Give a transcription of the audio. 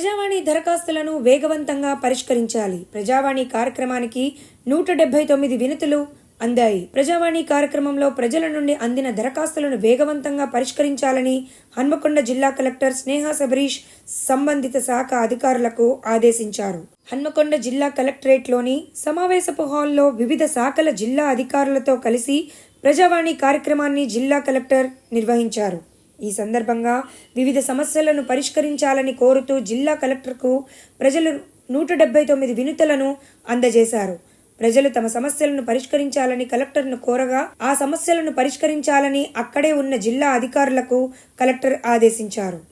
దరఖాస్తులను వేగవంతంగా పరిష్కరించాలి. ప్రజావాణి కార్యక్రమానికి నూట డెబ్బై తొమ్మిది వినతులు అందాయి. ప్రజావాణి కార్యక్రమంలో ప్రజల నుండి అందిన దరఖాస్తులను వేగవంతంగా పరిష్కరించాలని హన్మకొండ జిల్లా కలెక్టర్ స్నేహ సబరీష్ సంబంధిత శాఖ అధికారులకు ఆదేశించారు. హన్మకొండ జిల్లా కలెక్టరేట్లోని సమావేశపు హాల్లో వివిధ శాఖల జిల్లా అధికారులతో కలిసి ప్రజావాణి కార్యక్రమాన్ని జిల్లా కలెక్టర్ నిర్వహించారు. ఈ సందర్భంగా వివిధ సమస్యలను పరిష్కరించాలని కోరుతూ జిల్లా కలెక్టర్కు ప్రజలు నూట డెబ్బై తొమ్మిది వినుతలను అందజేశారు. ప్రజలు తమ సమస్యలను పరిష్కరించాలని కలెక్టర్ను కోరగా ఆ సమస్యలను పరిష్కరించాలని అక్కడే ఉన్న జిల్లా అధికారులకు కలెక్టర్ ఆదేశించారు.